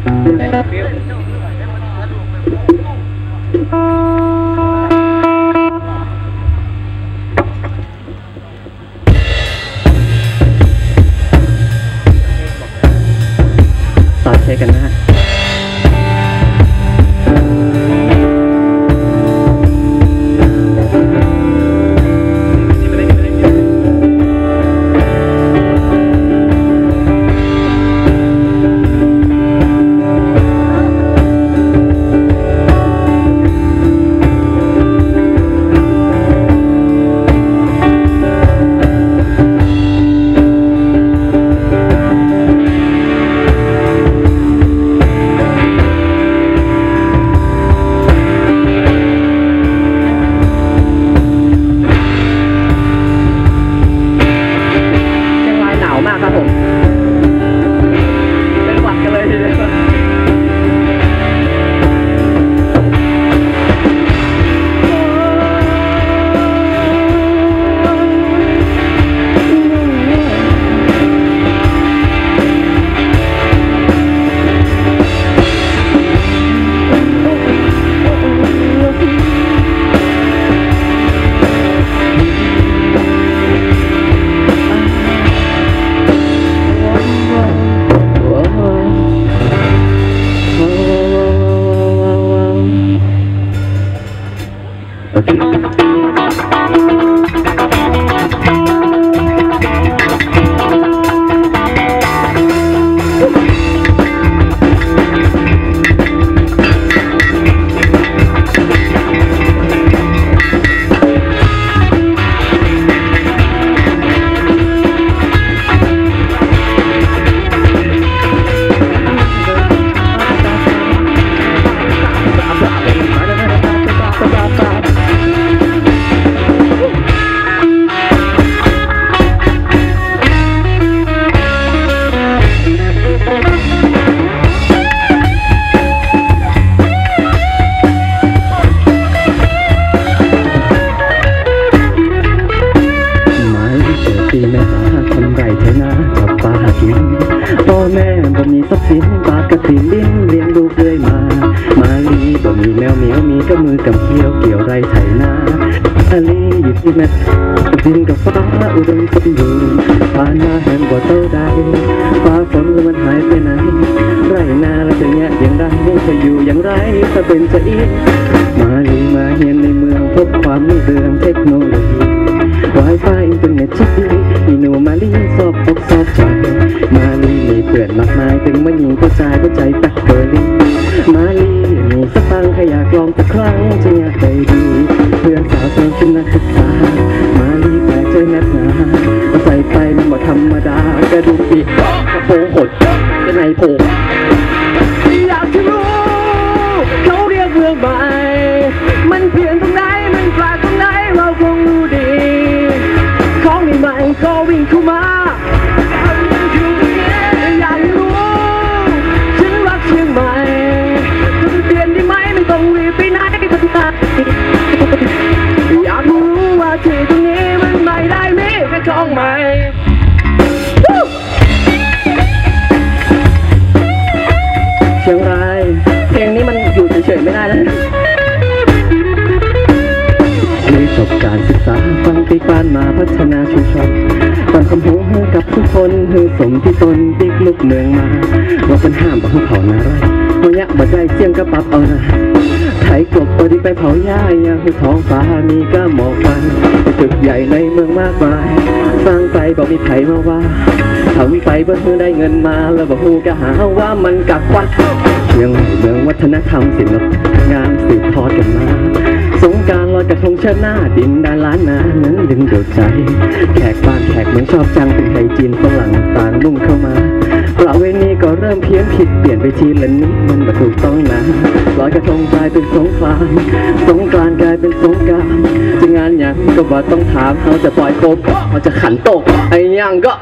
ต่อเช็คกันนะฮะากกระสินลิ้นเลี้ยงลูกเรื่อยมามาลีบ่มีแมวเหมียวมีก็มือกำเขี้ยวเกี่ยวไรไถนาอาลีหยิบที่แม่ดินกับฟ้าอุดมสมบูรณ์ผ่านมาแห่งบ่เท่าใดฟ้าฝนแล้วมันหายไปไหนไรนาแล้วจะแยะอย่างไรจะอยู่อย่างไรถ้าเป็นจะอีกมาลีมาเฮียนในเมืองพบความรุ่งเรืองเทคโนโลยี Wi-Fi อินเทอร์เน็ตชิดดีมีหนูมาลีสอบอกสอบใจมาลีมีเพื่อนมากมายถึงมายิงผู้ชายผู้ใจแปลก โผล่หดจะไหนโผล่ ชียงราย เพลงนี้มันอยู่เฉยๆไม่ได้แล้วมีจบการศึกษาฟังปีกบ้านมาพัฒนาชุมชนตอนคำหูให้กับทุกคนให้สมที่ตนติ๊กลูกเมืองมา ว่าเป็นห้ามบอกให้เขานาไรเพราะยะบ่ใจเสี่ยงก็ปรับเอานะไถกบตัวที่ไปเผาหญ้ายังคือท้องฟ้ามีก็หมอกฟันตึกใหญ่ในเมืองมากมาย สร้างไปบอกมีไผมาว่า ทำไปเพื่อได้เงินมาแล้วบอกฮูก็หาว่ามันกักวัดเชียงใหม่เมืองวัฒนธรรมศิลปงานสืบทอดกันมาสงการลอยกระทงเชิดหน้าดินแดนล้านนานั้นดึงดูดใจ แขกบ้านแขกเมืองชอบจังเป็นไทยจีนฝรั่งต่างลุ่มเข้ามาประเวณีก็เริ่มเพี้ยนผิดเปลี่ยนไปทีละนิดมันมาถูกต้องนะลอยกระทงกลายเป็นสงกรานต์สงกรานกลายเป็นสงการจะงานอย่างก็บ่ต้องถามเขาจะปล่อยโคมเขาจะขันโตกไอ้ยังก็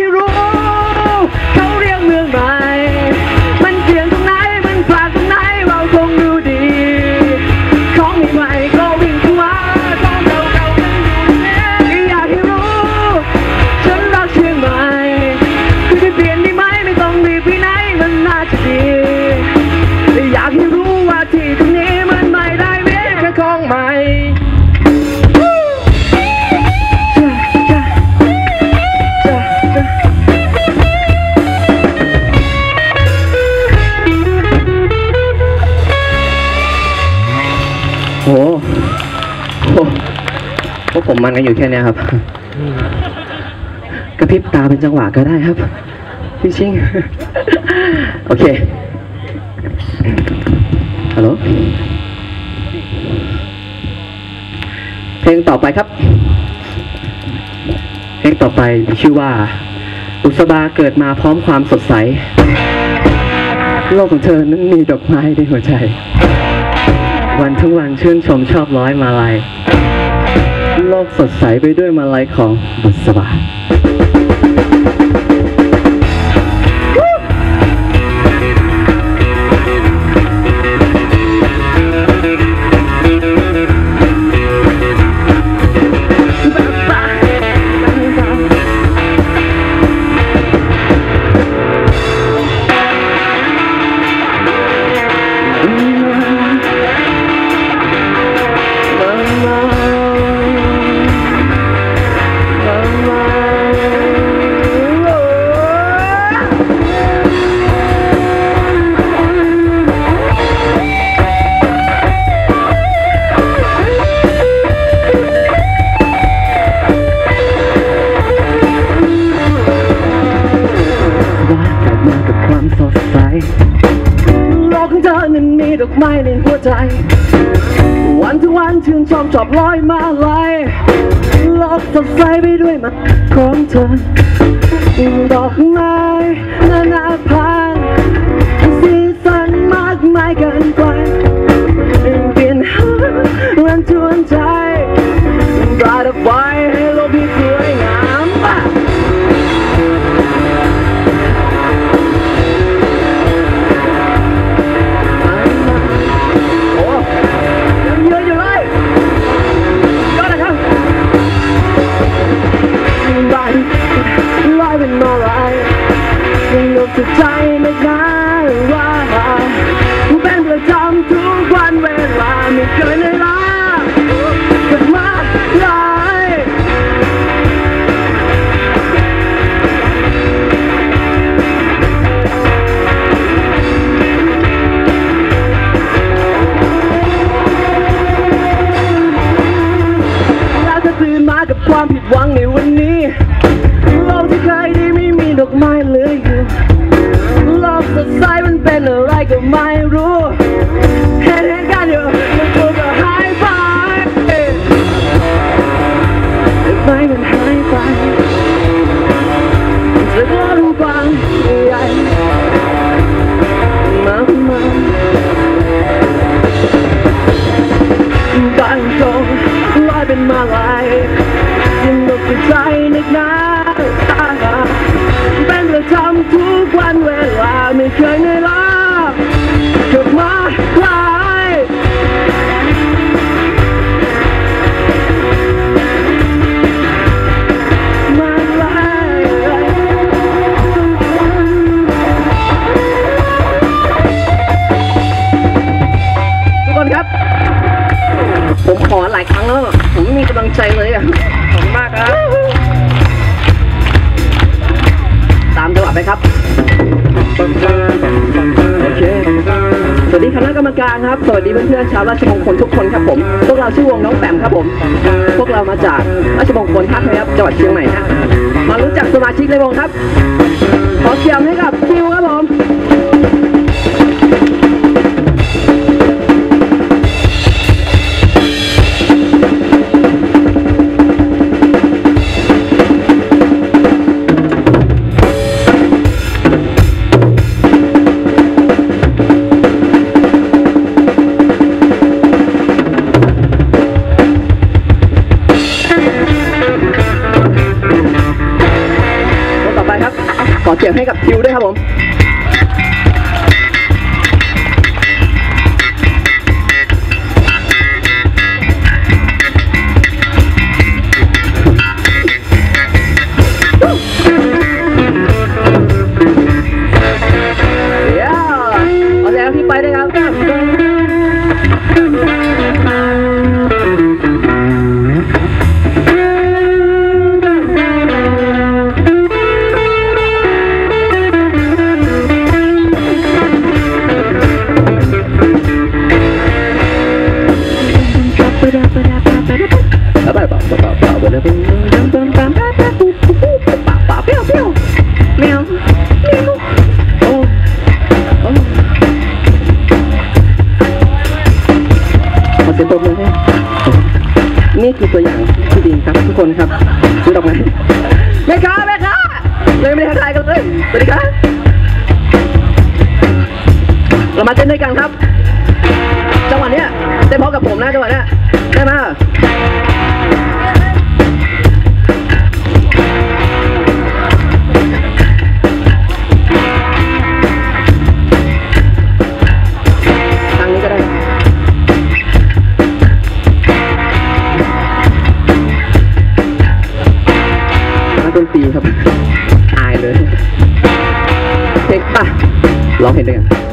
อย โหโหพวกผมมันกันอยู่แค่เนี้ยครับ กระพริบตาเป็นจังหวะก็ได้ครับพี่ชิงโอเค ฮัลโหล เพลงต่อไปครับ เพลงต่อไปชื่อว่า อุสบาเกิดมาพร้อมความสดใส โลกของเธอนั้นมีดอกไม้ในหัวใจ วันทั้งวันชื่นชมชอบร้อยมาลัย โลกสดใสไปด้วยมาลัยของบุษบาว่า ชื่นชมชอบลอยมาลายลอกสดใสไปด้วยมาของเธอดอกไม้ ความผิดหวังในวันนี้โลกที่เคยดีไม่มีดอกไม้เลย ดีเพื่อนๆชาวราชมงคลทุกคนครับผม พวกเราชื่อวงน้องแปมครับผม พวกเรามาจากราชมงคลท่าพระยับจังหวัดเชียงใหม่ฮะมารู้จักสมาชิกในวงครับ ขอเสียงให้กับคิวครับผม ขอเสียงให้กับซิวด้วยครับผม Mi equipo ya. Iya.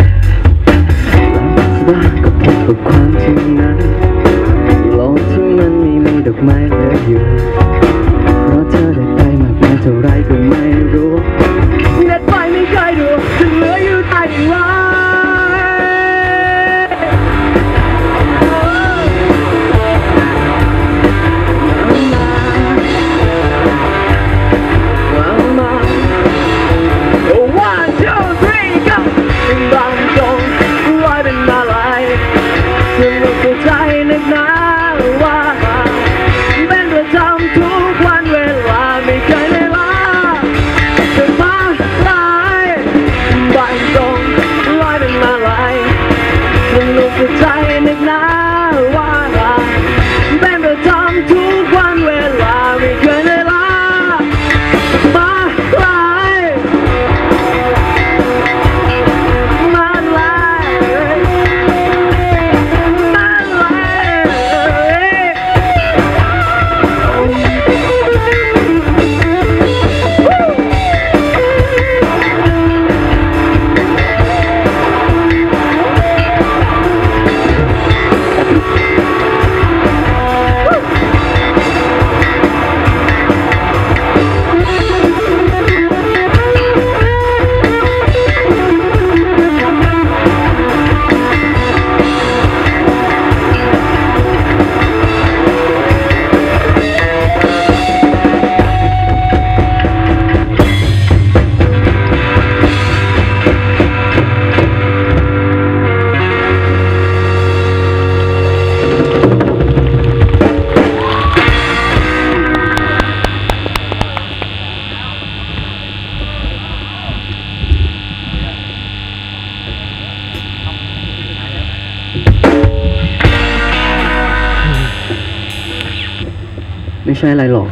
ช่อะไรหรอก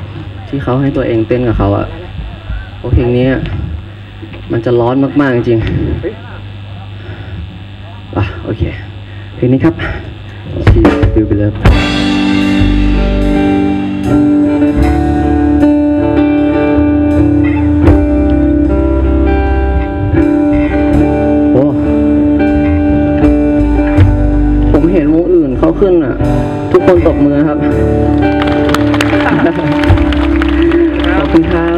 ที่เขาให้ตัวเองเต้นกับเขาอะเพเพลงนี้มันจะร้อนมาก ๆ จริงอะโอเค เพลงนี้ครับ ชีวิวไปเลิฟผมเห็นวงอื่นเขาขึ้นอะ ทุกคนตบมือครับ ขอบคุณครับ